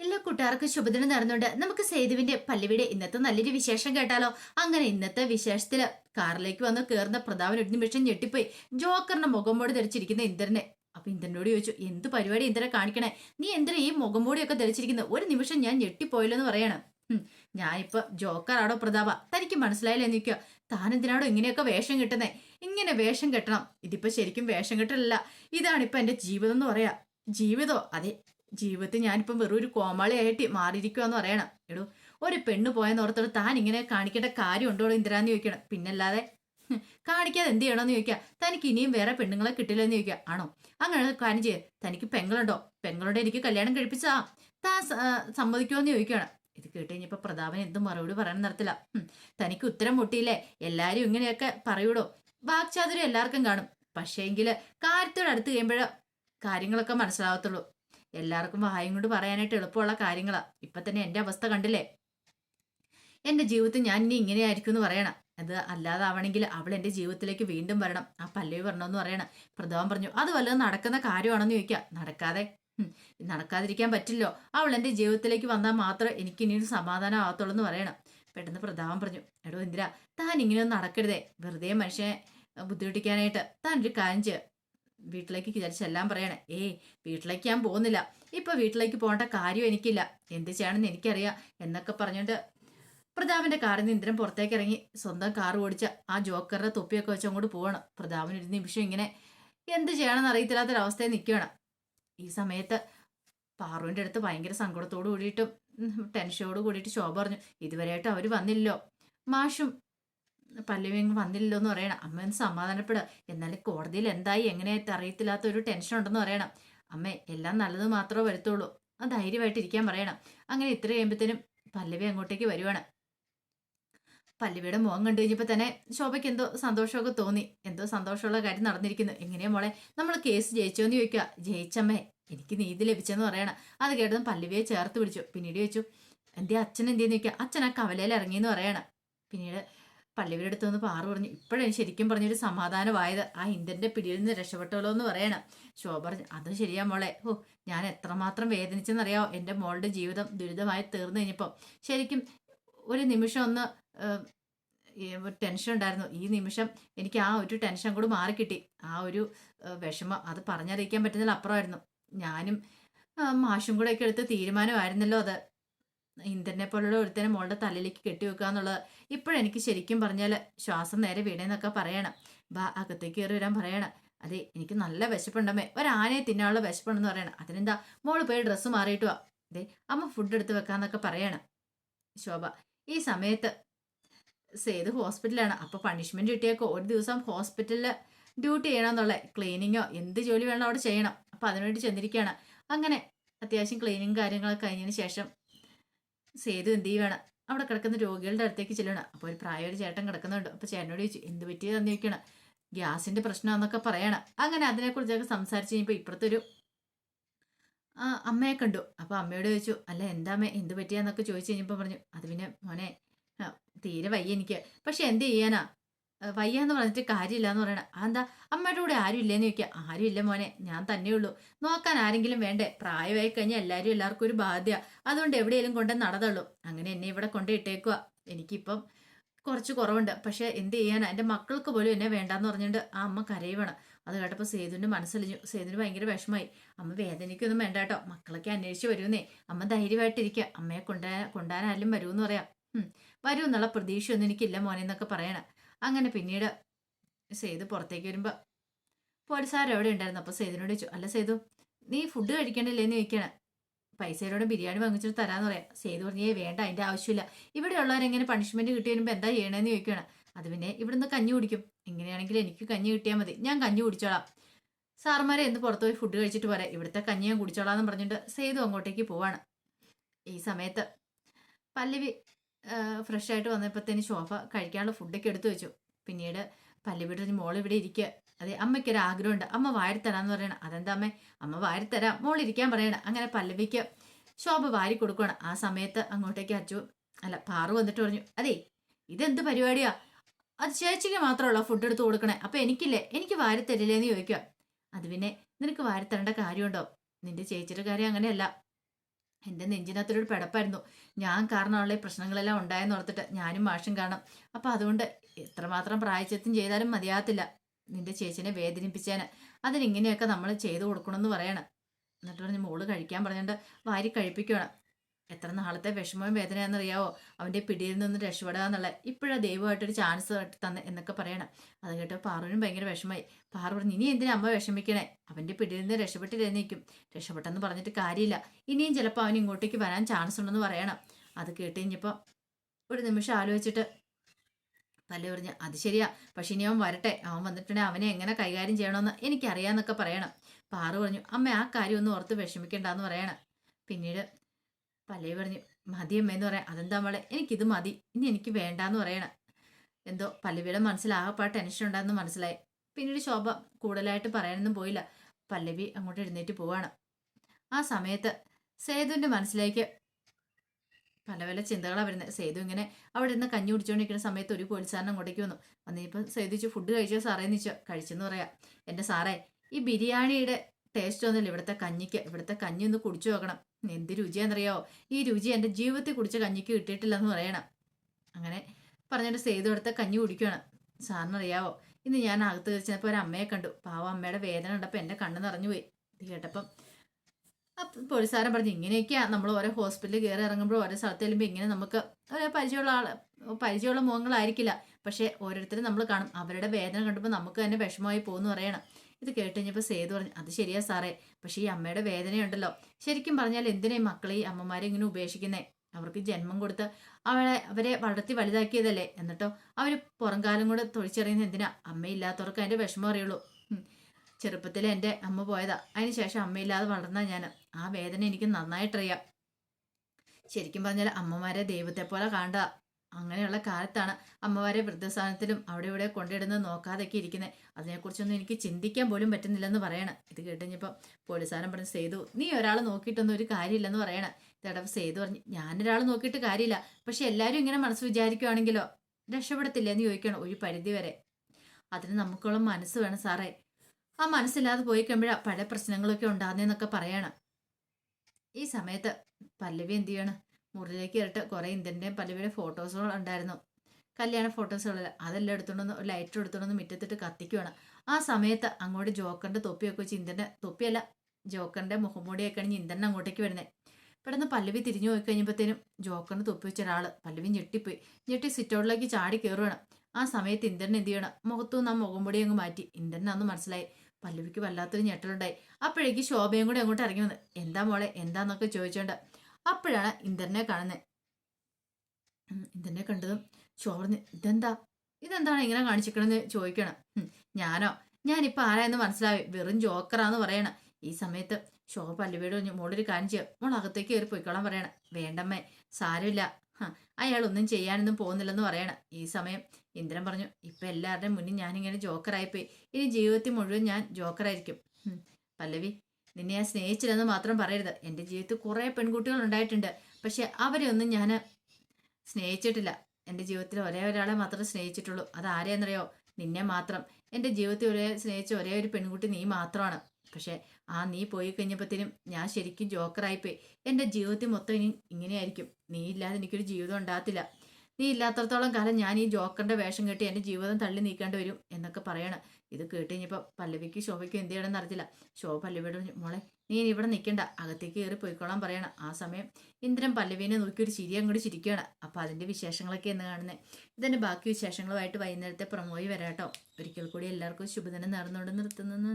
എല്ലാ കൂട്ടുകാർക്കും ശുഭദിനം നടന്നുണ്ട് നമുക്ക് സേതുവിന്റെ പല്ലുവിടെ ഇന്നത്തെ നല്ലൊരു വിശേഷം കേട്ടാലോ? അങ്ങനെ ഇന്നത്തെ വിശേഷത്തിൽ കാറിലേക്ക് വന്ന് കയറുന്ന പ്രതാപൻ ഒരു നിമിഷം ഞെട്ടിപ്പോയി. ജോക്കറിന്റെ മുഖം മൂടി ധരിച്ചിരിക്കുന്ന ഇന്ദ്രനെ. അപ്പൊ ഇന്ദ്രനോട് ചോദിച്ചു എന്ത് പരിപാടി ഇന്ദ്രനെ കാണിക്കണേ? നീ എന്തിനാ ഈ മുഖം മൂടിയൊക്കെ ധരിച്ചിരിക്കുന്നത് ഒരു നിമിഷം ഞാൻ ഞെട്ടിപ്പോയല്ലോ എന്ന് പറയണം. ഞാനിപ്പോ ജോക്കറാടോ പ്രതാപ? തനിക്ക് മനസ്സിലായില്ലേ നിൽക്കുക താൻ എന്തിനാണോ ഇങ്ങനെയൊക്കെ വേഷം കിട്ടുന്നേ? ഇങ്ങനെ വേഷം കെട്ടണം. ഇതിപ്പോ ശരിക്കും വേഷം കെട്ടലല്ല. ഇതാണിപ്പോ എന്റെ ജീവിതം എന്ന് പറയാ. ജീവിതോ? അതെ. ജീവിതത്തിൽ ഞാനിപ്പം വെറും ഒരു കോമാളിയായിട്ട് മാറിയിരിക്കുകയെന്ന് പറയണം. എടോ ഒരു പെണ്ണ് പോയെന്ന് ഓർത്തോട് താൻ ഇങ്ങനെ കാണിക്കേണ്ട കാര്യം ഉണ്ടോ ഇന്ദിരാന്ന് ചോദിക്കണം. പിന്നല്ലാതെ കാണിക്കാതെ എന്ത് ചെയ്യണമെന്ന് ചോദിക്കുക തനിക്ക് ഇനിയും വേറെ പെണ്ണുങ്ങളെ കിട്ടില്ലെന്ന് ചോദിക്കുക ആണോ? അങ്ങനെ കാര്യം ചെയ്യുക തനിക്ക് പെങ്ങളുണ്ടോ? പെങ്ങളോട് എനിക്ക് കല്യാണം കഴിപ്പിച്ചാ താൻ സമ്മതിക്കുമോന്ന് ചോദിക്കുകയാണ് ഇത് കേട്ട് കഴിഞ്ഞപ്പോൾ പ്രതാപൻ എന്തും മറുപടി പറയാൻ നടത്തില്ല. തനിക്ക് ഉത്തരം മുട്ടിയില്ലേ? എല്ലാവരും ഇങ്ങനെയൊക്കെ പറയൂടോ? വാക്ചാതുര്യം എല്ലാവർക്കും കാണും. പക്ഷേങ്കിൽ കാര്യത്തോട് അടുത്ത് കഴിയുമ്പോഴേ കാര്യങ്ങളൊക്കെ മനസ്സിലാവത്തുള്ളൂ. എല്ലാവർക്കും വായും കൊണ്ട് പറയാനായിട്ട് എളുപ്പമുള്ള കാര്യങ്ങളാ. ഇപ്പൊ തന്നെ എന്റെ അവസ്ഥ കണ്ടില്ലേ? എന്റെ ജീവിതത്തിൽ ഞാൻ ഇനി ഇങ്ങനെയായിരിക്കും എന്ന് പറയണം. അത് അല്ലാതാവണമെങ്കിൽ അവൾ എന്റെ ജീവിതത്തിലേക്ക് വീണ്ടും വരണം. ആ പല്ലവി പറഞ്ഞോന്ന് പറയണം. പ്രഥമം പറഞ്ഞു അത് വല്ലതും നടക്കുന്ന കാര്യമാണെന്ന് ചോദിക്കുക നടക്കാതെ? നടക്കാതിരിക്കാൻ പറ്റില്ലോ. അവൾ എന്റെ ജീവിതത്തിലേക്ക് വന്നാൽ മാത്രം എനിക്ക് ഇനി ഒരു സമാധാനം ആവത്തുള്ളൂ എന്ന് പറയണം. പെട്ടെന്ന് പ്രതാപം പറഞ്ഞു എടോ ഇന്ദിര താൻ ഇങ്ങനെയൊന്നും നടക്കരുതേ. വെറുതെ മനുഷ്യനെ ബുദ്ധിമുട്ടിക്കാനായിട്ട് താൻ ഒരു കാര്യം ചെയ്യുക വീട്ടിലേക്ക് വിചാരിച്ചെല്ലാം പറയണേ. ഏയ് വീട്ടിലേക്ക് ഞാൻ പോകുന്നില്ല. ഇപ്പൊ വീട്ടിലേക്ക് പോകേണ്ട കാര്യം എനിക്കില്ല. എന്ത് ചെയ്യണമെന്ന് എനിക്കറിയാം എന്നൊക്കെ പറഞ്ഞുകൊണ്ട് പ്രതാപിന്റെ കാറിൽ നിന്ന് ഇന്ദ്രൻ പുറത്തേക്ക് ഇറങ്ങി സ്വന്തം കാർ ഓടിച്ച ആ ജോക്കറുടെ തൊപ്പിയൊക്കെ വെച്ച് അങ്ങോട്ട് പോവാണ്. പ്രതാപൻ ഒരു നിമിഷം ഇങ്ങനെ എന്ത് ചെയ്യണമെന്ന് അറിയത്തില്ലാത്തൊരവസ്ഥയിൽ നിൽക്കുകയാണ്. ഈ സമയത്ത് പാറുവിന്റെ അടുത്ത് ഭയങ്കര സങ്കടത്തോട് കൂടിയിട്ടും ടെൻഷനോട് കൂടിയിട്ട് ശോഭ പറഞ്ഞു ഇതുവരെയായിട്ട് അവർ വന്നില്ലോ മാഷും പല്ലവിയും വന്നില്ലല്ലോ എന്ന് പറയണം. അമ്മ ഒന്ന് സമാധാനപ്പെടുക എന്നാലും കോടതിയിൽ എന്തായി? എങ്ങനെയായിട്ട്? അറിയത്തില്ലാത്ത ഒരു ടെൻഷൻ ഉണ്ടെന്ന് പറയണം. അമ്മേ എല്ലാം നല്ലത് മാത്രമേ വരുത്തുള്ളൂ. ആ ധൈര്യമായിട്ട് ഇരിക്കാൻ പറയണം. അങ്ങനെ ഇത്ര കഴിയുമ്പോഴത്തേനും പല്ലവി അങ്ങോട്ടേക്ക് വരുവാണ്. പല്ലവിയുടെ മുഖം കണ്ടു കഴിഞ്ഞപ്പോൾ തന്നെ ശോഭയ്ക്ക് എന്തോ സന്തോഷമൊക്കെ തോന്നി. എന്തോ സന്തോഷമുള്ള കാര്യം നടന്നിരിക്കുന്നു. എങ്ങനെയാ മോളെ? നമ്മൾ കേസ് ജയിച്ചോന്ന് ചോദിക്കുക. ജയിച്ചമ്മേ എനിക്ക് നീതി ലഭിച്ചെന്ന് പറയണം. അത് കേട്ടതും പല്ലവിയെ ചേർത്ത് പിടിച്ചു. പിന്നീട് ചോദിച്ചു എന്റെ അച്ഛൻ എന്തേന്ന് ചോദിക്കുക? അച്ഛൻ ആ കവലയിൽ ഇറങ്ങിയെന്ന് പറയണം. പിന്നീട് പല്ലവിയുടെ അടുത്ത് നിന്ന് പാറു പറഞ്ഞു ഇപ്പോഴും ശരിക്കും പറഞ്ഞൊരു സമാധാനമായത്. ആ ഇന്ത്യന്റെ പിടിയിൽ നിന്ന് രക്ഷപ്പെട്ടോളോ എന്ന് പറയണം. ശോഭ പറഞ്ഞു അത് ശരിയാ മോളെ. ഓ ഞാൻ എത്രമാത്രം വേദനിച്ചെന്നറിയാമോ എന്റെ മോളുടെ ജീവിതം ദുരിതമായി തീർന്നു കഴിഞ്ഞപ്പോൾ ശരിക്കും ഒരു നിമിഷം ഒന്ന് ടെൻഷൻ ഉണ്ടായിരുന്നു. ഈ നിമിഷം എനിക്ക് ആ ഒരു ടെൻഷൻ കൂടി മാറിക്കിട്ടി. ആ ഒരു വിഷമം അത് പറഞ്ഞറിയിക്കാൻ പറ്റുന്നതിൽ അപ്പുറമായിരുന്നു ഞാനും മാഷും കൂടെയൊക്കെ എടുത്ത തീരുമാനമായിരുന്നല്ലോ അത്. ഇന്ദ്രനെ പോലുള്ള ഒരുത്തനെ മോളുടെ തലയിലേക്ക് കെട്ടിവെക്കുക എന്നുള്ളത് ഇപ്പോഴെനിക്ക് ശരിക്കും പറഞ്ഞാൽ ശ്വാസം നേരെ വീണേന്നൊക്കെ പറയണം. ബാ അകത്തേക്ക് കയറി വരാൻ പറയണം. അതെ എനിക്ക് നല്ല വിശപ്പുണ്ടമ്മേ ഒരാനയെ തിന്നാനുള്ള വിശപ്പുണ്ടെന്ന് പറയണം. അതിനെന്താ? മോൾ പോയി ഡ്രസ്സ് മാറിയിട്ട് വാ. അതെ അമ്മ ഫുഡ് എടുത്ത് വെക്കാന്നൊക്കെ പറയണം. ശോഭ ഈ സമയത്ത് സേതു ഹോസ്പിറ്റലാണ്. അപ്പൊ പണിഷ്മെന്റ് കിട്ടിയേക്കോ? ഒരു ദിവസം ഹോസ്പിറ്റലിൽ ഡ്യൂട്ടി ചെയ്യണമെന്നുള്ള ക്ലീനിങ്ങോ എന്ത് ജോലി വേണം അവിടെ ചെയ്യണം. അപ്പൊ അതിനുവേണ്ടി ചെന്നിരിക്കുകയാണ് അങ്ങനെ അത്യാവശ്യം ക്ലീനിങ് കാര്യങ്ങളൊക്കെ കഴിഞ്ഞതിന് ശേഷം സേതു എന്ത് ചെയ്യുകയാണ് അവിടെ കിടക്കുന്ന രോഗികളുടെ അടുത്തേക്ക് ചെല്ലണം അപ്പോൾ ഒരു പ്രായ ഒരു ചേട്ടൻ കിടക്കുന്നുണ്ട്. അപ്പോൾ ചേട്ടനോട് ചോദിച്ചു എന്ത് പറ്റിയതെന്ന് ചോദിക്കണം ഗ്യാസിന്റെ പ്രശ്നമെന്നൊക്കെ പറയണം. അങ്ങനെ അതിനെക്കുറിച്ചൊക്കെ സംസാരിച്ച് കഴിഞ്ഞപ്പോൾ ഇപ്പുറത്തൊരു അമ്മയെ കണ്ടു. അപ്പോൾ അമ്മയോട് ചോദിച്ചു അല്ല എന്താ അമ്മ? എന്ത് പറ്റിയാന്നൊക്കെ ചോദിച്ചു കഴിഞ്ഞപ്പോൾ പറഞ്ഞു അത് പിന്നെ മോനെ തീരെ വയ്യ എനിക്ക്. പക്ഷെ എന്ത് ചെയ്യാനാ? ആ, വയ്യാന്ന് പറഞ്ഞിട്ട് കാര്യമില്ല എന്ന് പറയണ. എന്താ അമ്മയുടെ കൂടെ ആരും ഇല്ലേന്ന് ചോദിക്കുക ആരും ഇല്ല മോനെ. ഞാൻ തന്നെ ഉള്ളൂ. നോക്കാൻ ആരെങ്കിലും വേണ്ടേ? പ്രായമായി കഴിഞ്ഞാൽ എല്ലാവരും എല്ലാവർക്കും ഒരു ബാധ്യ അതുകൊണ്ട് എവിടെയെങ്കിലും കൊണ്ട് നടന്നുള്ളൂ അങ്ങനെ എന്നെ ഇവിടെ കൊണ്ട് ഇട്ടേക്കുക എനിക്കിപ്പം കുറച്ച് കുറവുണ്ട്. പക്ഷെ എന്ത് ചെയ്യാനാ? എന്റെ മക്കൾക്ക് പോലും എന്നെ വേണ്ടാന്ന് പറഞ്ഞുകൊണ്ട് ആ അമ്മ കരയുവാണ്. അത് കേട്ടപ്പോൾ സേതുവിന്റെ മനസ്സലിഞ്ഞു. സേതുവിന് ഭയങ്കര വിഷമായി. അമ്മ വേദനയ്ക്കൊന്നും വേണ്ട കേട്ടോ. മക്കളൊക്കെ അന്വേഷിച്ച് വരുമെന്നേ അമ്മ ധൈര്യമായിട്ടിരിക്കുക അമ്മയെ കൊണ്ടുവരാൻ കൊണ്ടാനാലും വരുമെന്ന് പറയാം. വരും എന്നുള്ള പ്രതീക്ഷയൊന്നും എനിക്കില്ല മോനെന്നൊക്കെ പറയണം. അങ്ങനെ പിന്നീട് സേതു പുറത്തേക്ക് വരുമ്പോൾ പോലീസുകാർ എവിടെ ഉണ്ടായിരുന്നു? അപ്പോൾ സെയ്തിനോട് ചോദിച്ചു അല്ല സേതു നീ ഫുഡ് കഴിക്കണില്ലേന്ന് ചോദിക്കണം പൈസയോട് ബിരിയാണി വാങ്ങിച്ചിട്ട് തരാന്ന് പറയാം. സേതു പറഞ്ഞേ വേണ്ട അതിന്റെ ആവശ്യമില്ല. ഇവിടെയുള്ളവരെങ്ങനെ പണിഷ്മെന്റ് കിട്ടി വരുമ്പോൾ എന്താ ചെയ്യണമെന്ന് ചോദിക്കുകയാണ്. അത് പിന്നെ ഇവിടുന്ന് കഞ്ഞി കുടിക്കും. എങ്ങനെയാണെങ്കിലും എനിക്ക് കഞ്ഞി കിട്ടിയാൽ മതി. ഞാൻ കഞ്ഞി കുടിച്ചോളാം. സാർമാരെ എന്ന് പുറത്ത് പോയി ഫുഡ് കഴിച്ചിട്ട് പറയാം ഇവിടുത്തെ കഞ്ഞി ഞാൻ കുടിച്ചോളാം എന്ന് പറഞ്ഞിട്ട് സേതു അങ്ങോട്ടേക്ക് പോവാണ്. ഈ സമയത്ത് പല്ലവി ഫ്രഷ് ആയിട്ട് വന്നപ്പോഴത്തേന് ശോഭ കഴിക്കാനുള്ള ഫുഡൊക്കെ എടുത്തു വെച്ചു. പിന്നീട് പല്ലവിയുടെ മോൾ ഇവിടെ ഇരിക്കുക അതെ അമ്മയ്ക്കൊരു ആഗ്രഹമുണ്ട്. അമ്മ വാരിത്തരാന്ന് പറയണം. അതെന്താ അമ്മേ? അമ്മ വാരിത്തരാം. മോൾ ഇരിക്കാൻ പറയണം. അങ്ങനെ പല്ലവിക്ക് ശോഭ വാരി കൊടുക്കണം ആ സമയത്ത് അങ്ങോട്ടേക്ക് അച്ചു അല്ല പാറു വന്നിട്ട് പറഞ്ഞു അതെ ഇതെന്ത് പരിപാടിയാ? അത് ചേച്ചിക്ക് മാത്രമുള്ള ഫുഡ് എടുത്ത് കൊടുക്കണേ. അപ്പൊ എനിക്കില്ലേ? എനിക്ക് വാരി തരില്ലേന്ന് ചോദിക്കുക അത് പിന്നെ നിനക്ക് വാരി തരേണ്ട കാര്യമുണ്ടോ? നിന്റെ ചേച്ചിയുടെ കാര്യം അങ്ങനെയല്ല. എന്റെ നെഞ്ചിനകത്തൊരു പിടപ്പായിരുന്നു. ഞാൻ കാരണമുള്ള ഈ പ്രശ്നങ്ങളെല്ലാം ഉണ്ടായെന്ന് ഓർത്തിട്ട് ഞാനും മാഷും കാണാം അപ്പം അതുകൊണ്ട് എത്രമാത്രം പ്രായച്ചത്തും ചെയ്താലും മതിയാകത്തില്ല. നിന്റെ ചേച്ചിനെ വേദനിപ്പിച്ചേന്. അതിനിങ്ങനെയൊക്കെ നമ്മൾ ചെയ്തു കൊടുക്കണമെന്ന് പറയണം. എന്നിട്ട് പറഞ്ഞ് മോൾ കഴിക്കാൻ പറഞ്ഞുകൊണ്ട് വാരി കഴിപ്പിക്കണം എത്ര നാളത്തെ വിഷമവും വേദനയാണെന്നറിയാവോ അവന്റെ പിടിയിൽ നിന്ന് രക്ഷപ്പെടാന്നുള്ള ഇപ്പോഴാണ് ദൈവമായിട്ടൊരു ചാൻസ് തന്നെ എന്നൊക്കെ പറയണം. അത് കേട്ട് പാറുവിനും ഭയങ്കര വിഷമമായി. പാറു പറഞ്ഞു ഇനി എന്തിനാ അമ്മ വിഷമിക്കണേ? അവന്റെ പിടിയിൽ നിന്ന് രക്ഷപ്പെട്ടില്ലെന്നേക്കും. രക്ഷപ്പെട്ടെന്ന് പറഞ്ഞിട്ട് കാര്യമില്ല. ഇനിയും ചിലപ്പോൾ അവൻ ഇങ്ങോട്ടേക്ക് വരാൻ ചാൻസ് ഉണ്ടെന്ന് പറയണം. അത് കേട്ട് കഴിഞ്ഞപ്പോൾ ഒരു നിമിഷം ആലോചിച്ചിട്ട് പല്ല് പറഞ്ഞ് അത് ശരിയാ. പക്ഷെ ഇനി അവൻ വരട്ടെ. അവൻ വന്നിട്ടുണ്ടെങ്കിൽ അവനെ എങ്ങനെ കൈകാര്യം ചെയ്യണമെന്ന് എനിക്കറിയാന്നൊക്കെ പറയണം. പാറു പറഞ്ഞു അമ്മ ആ കാര്യം ഒന്നും ഓർത്ത് വിഷമിക്കണ്ടെന്ന് പറയണം. പിന്നീട് പല്ലേ പറഞ്ഞു മതി അമ്മയെന്ന് പറയാം. അതെന്താ മോളെ? എനിക്കിത് മതി. ഇനി എനിക്ക് വേണ്ടാന്ന് പറയണം. എന്തോ പല്ലവിയുടെ മനസ്സിൽ ആകെപ്പാട് ടെൻഷൻ ഉണ്ടായിരുന്നു മനസ്സിലായി. പിന്നീട് ശോഭ കൂടുതലായിട്ട് പറയാനൊന്നും പോയില്ല. പല്ലവി അങ്ങോട്ട് എഴുന്നേറ്റ് പോവാണ്. ആ സമയത്ത് സേതുവിന്റെ മനസ്സിലേക്ക് പല പല ചിന്തകളാണ് വരുന്നത് സേതു ഇങ്ങനെ അവിടെ ഇരുന്ന് കഞ്ഞി കുടിച്ചുകൊണ്ടിരിക്കുന്ന സമയത്ത് ഒരു പോലീസുകാരൻ അങ്ങോട്ടേക്ക് വന്നു. വന്നിപ്പോൾ സേതു ഫുഡ് കഴിച്ചോ സാറേ? നിച്ചോ കഴിച്ചെന്ന് പറയാം. എന്റെ സാറേ ഈ ബിരിയാണിയുടെ ടേസ്റ്റ് ഒന്നുമില്ല. ഇവിടുത്തെ കഞ്ഞിക്ക് ഇവിടുത്തെ കഞ്ഞി ഒന്ന് കുടിച്ചു നോക്കണം. എന്ത് രുചിയാണെന്നറിയാവോ ഈ രുചി എന്റെ ജീവിതത്തിൽ കുടിച്ച കഞ്ഞിക്ക് കിട്ടിയിട്ടില്ലെന്ന് പറയണം. അങ്ങനെ പറഞ്ഞിട്ട് സേതു എടുത്ത കഞ്ഞി കുടിക്കണം സാറിനറിയാവോ? ഇന്ന് ഞാൻ അകത്ത് കഴിച്ചപ്പോൾ ഒരു അമ്മയെ കണ്ടു. പാവം അമ്മയുടെ വേദന കണ്ടപ്പോൾ എന്റെ കണ്ണ് നിറഞ്ഞു പോയി. ഇത് കേട്ടപ്പം അപ്പം പോലീസുകാരൻ പറഞ്ഞു ഇങ്ങനെയൊക്കെയാണ് നമ്മൾ ഓരോ ഹോസ്പിറ്റലിൽ കയറി ഇറങ്ങുമ്പോൾ ഓരോ സ്ഥലത്ത് ചെല്ലുമ്പോൾ ഇങ്ങനെ നമുക്ക് ഓരോ പരിചയമുള്ള ആൾ പരിചയമുള്ള മുഖങ്ങളായിരിക്കില്ല പക്ഷേ ഓരോരുത്തരും നമ്മൾ കാണും. അവരുടെ വേദന കണ്ടപ്പോൾ നമുക്ക് തന്നെ വിഷമമായി പോകുന്നു പറയണം. ഇത് കേട്ട് കഴിഞ്ഞപ്പോൾ സേതു പറഞ്ഞു അത് ശരിയാ സാറേ പക്ഷേ ഈ അമ്മയുടെ വേദനയുണ്ടല്ലോ. ശരിക്കും പറഞ്ഞാൽ എന്തിനാ മക്കളെ ഈ അമ്മമാരെ ഇങ്ങനെ ഉപേക്ഷിക്കുന്നേ? അവർക്ക് ജന്മം കൊടുത്ത് അവളെ അവരെ വളർത്തി വലുതാക്കിയതല്ലേ? എന്നിട്ടോ അവർ പുറംകാലം കൂടെ തൊഴിച്ചെറിയുന്ന എന്തിനാ? അമ്മയില്ലാത്തവർക്ക് അതിന്റെ വിഷമം അറിയുള്ളൂ. ചെറുപ്പത്തിൽ എന്റെ അമ്മ പോയതാ. അതിനുശേഷം അമ്മയില്ലാതെ വളർന്ന ഞാൻ ആ വേദന എനിക്ക് നന്നായിട്ടറിയാം. ശരിക്കും പറഞ്ഞാൽ അമ്മമാരെ ദൈവത്തെ പോലെ കാണുക. അങ്ങനെയുള്ള കാലത്താണ് അമ്മമാരെ വൃദ്ധസ്ഥാനത്തിലും അവിടെ ഇവിടെ കൊണ്ടിടുന്നത് നോക്കാതൊക്കെ ഇരിക്കുന്നത് അതിനെക്കുറിച്ചൊന്നും എനിക്ക് ചിന്തിക്കാൻ പോലും പറ്റുന്നില്ലെന്ന് പറയണം. ഇത് കേട്ടുകഴിഞ്ഞപ്പോൾ പോലീസുകാരൻ പറഞ്ഞ് സേതു നീ ഒരാൾ നോക്കിയിട്ടൊന്നും ഒരു കാര്യമില്ലെന്ന് പറയണം. ഇതടവ് സേതു പറഞ്ഞു ഞാനൊരാൾ നോക്കിയിട്ട് കാര്യമില്ല. പക്ഷെ എല്ലാവരും ഇങ്ങനെ മനസ്സ് വിചാരിക്കുവാണെങ്കിലോ? രക്ഷപ്പെടത്തില്ല? എന്ന് ചോദിക്കണം ഒരു പരിധി വരെ. അതിന് നമുക്കുള്ള മനസ്സ് വേണം സാറേ. ആ മനസ്സില്ലാതെ പോയി കഴിയുമ്പോഴാണ് പല പ്രശ്നങ്ങളൊക്കെ ഉണ്ടാകുന്നതെന്നൊക്കെ പറയണം. ഈ സമയത്ത് പല്ലവി എന്ത് ചെയ്യണം? മുറിയിലേക്ക് കയറിട്ട് കുറേ ഇന്ത്യന്റെയും പല്ലവിയുടെ ഫോട്ടോസുകൾ ഉണ്ടായിരുന്നു. കല്യാണ ഫോട്ടോസുകളിൽ അതെല്ലാം എടുത്തുകൊണ്ടൊന്ന് ഒരു ലൈറ്റർ എടുത്തുകൊണ്ടൊന്ന് മുറ്റത്തിട്ട് കത്തിക്കുവാണ്. ആ സമയത്ത് അങ്ങോട്ട് ജോക്കറിന്റെ തൊപ്പിയൊക്കെ വെച്ച് ഇന്ത്യന്റെ തൊപ്പിയല്ല ജോക്കറിന്റെ മുഖംമൂടിയൊക്കെ ആണ് ഇന്ത്യൻ അങ്ങോട്ടേക്ക് വരുന്നത് പെട്ടെന്ന് പല്ലവി തിരിഞ്ഞു പോയി കഴിഞ്ഞപ്പോഴത്തേനും ജോക്കറിന് തൊപ്പി വെച്ച ഒരാൾ പല്ലവി ഞെട്ടിപ്പോയി. ഞെട്ടി സിറ്റൗട്ടിലേക്ക് ചാടി കയറുകയാണ് ആ സമയത്ത് ഇന്ദ്രൻ എന്ത് ചെയ്യണം? മുഖത്തു നിന്ന് ആ മുഖംമൂടി അങ്ങ് മാറ്റി. ഇന്ദ്രനാന്ന് മനസ്സിലായി. പല്ലവിക്ക് വല്ലാത്തൊരു ഞെട്ടലുണ്ടായി. അപ്പോഴേക്ക് ശോഭയും കൂടി അങ്ങോട്ട് ഇറങ്ങി വന്ന് എന്താ മോളെ? എന്താന്നൊക്കെ ചോദിച്ചോണ്ട് അപ്പോഴാണ് ഇന്ദ്രനെ കാണുന്നത് ഇന്ദ്രനെ കണ്ടതും ചോർന്ന് ഇതെന്താ? ഇതെന്താണ് ഇങ്ങനെ കാണിച്ചിക്കണെന്ന് ചോദിക്കണം. ഞാനോ? ഞാനിപ്പോൾ ആരായെന്ന് മനസ്സിലായി. വെറും ജോക്കറാന്ന് പറയണം. ഈ സമയത്ത് ശോഭ പല്ലുവീട് മോളൊരു കാര്യം ചെയ്യാം. മോൾ അകത്തേക്ക് കയറി പോയിക്കോളാൻ പറയണം. വേണ്ടമ്മേ സാരമില്ല. അയാൾ ഒന്നും ചെയ്യാനൊന്നും പോകുന്നില്ലെന്ന് പറയണം. ഈ സമയം ഇന്ദ്രൻ പറഞ്ഞു ഇപ്പം എല്ലാവരുടെയും മുന്നിൽ ഞാനിങ്ങനെ ജോക്കറായിപ്പോയി. ഇനി ജീവിതത്തിൽ മുഴുവൻ ഞാൻ ജോക്കറായിരിക്കും. പല്ലവി നിന്നെ ഞാൻ സ്നേഹിച്ചില്ലെന്ന് മാത്രം പറയരുത്. എന്റെ ജീവിതത്തിൽ കുറേ പെൺകുട്ടികൾ ഉണ്ടായിട്ടുണ്ട്. പക്ഷെ അവരെ ഒന്നും ഞാൻ സ്നേഹിച്ചിട്ടില്ല. എന്റെ ജീവിതത്തിൽ ഒരേ ഒരാളെ മാത്രമേ സ്നേഹിച്ചിട്ടുള്ളൂ. അത് ആരെയെന്നറിയോ? നിന്നെ മാത്രം. എന്റെ ജീവിതത്തിൽ ഒരേ സ്നേഹിച്ച ഒരേ ഒരു പെൺകുട്ടി നീ മാത്രമാണ്. പക്ഷേ ആ നീ പോയി കഴിഞ്ഞപ്പോഴത്തേനും ഞാൻ ശരിക്കും ജോക്കറായിപ്പോയി. എന്റെ ജീവിതത്തിൽ മൊത്തം ഇനി ഇങ്ങനെയായിരിക്കും. നീ ഇല്ലാതെ എനിക്കൊരു ജീവിതം ഉണ്ടാകത്തില്ല. നീ ഇല്ലാത്തടത്തോളം കാലം ഞാൻ ഈ ജോക്കറിന്റെ വേഷം കെട്ടി എന്റെ ജീവിതം തള്ളി നീക്കേണ്ടി വരും എന്നൊക്കെ പറയണം. ഇത് കേട്ട് പല്ലവിക്ക് ശോഭയ്ക്ക് എന്ത് ചെയ്യണമെന്ന് അറിയില്ല ശോഭ പല്ലവിയുടെ മോളെ നീ ഇവിടെ നിൽക്കണ്ട അകത്തേക്ക് കയറി പോയിക്കോളാൻ പറയണം. ആ സമയം ഇന്ദ്രൻ പല്ലവീനെ നോക്കി ഒരു ചിരി അങ്ങോട്ട് ചിരിക്കുകയാണ്. അപ്പോൾ അതിന്റെ വിശേഷങ്ങളൊക്കെ എന്ന് കാണുന്നത് ഇതിന്റെ ബാക്കി വിശേഷങ്ങളുമായിട്ട് വൈകുന്നേരത്തെ പ്രമോയി വരാട്ടോ. ഒരിക്കൽ കൂടി എല്ലാവർക്കും ശുഭദിനം നേർന്നുകൊണ്ട് നിർത്തുന്നു.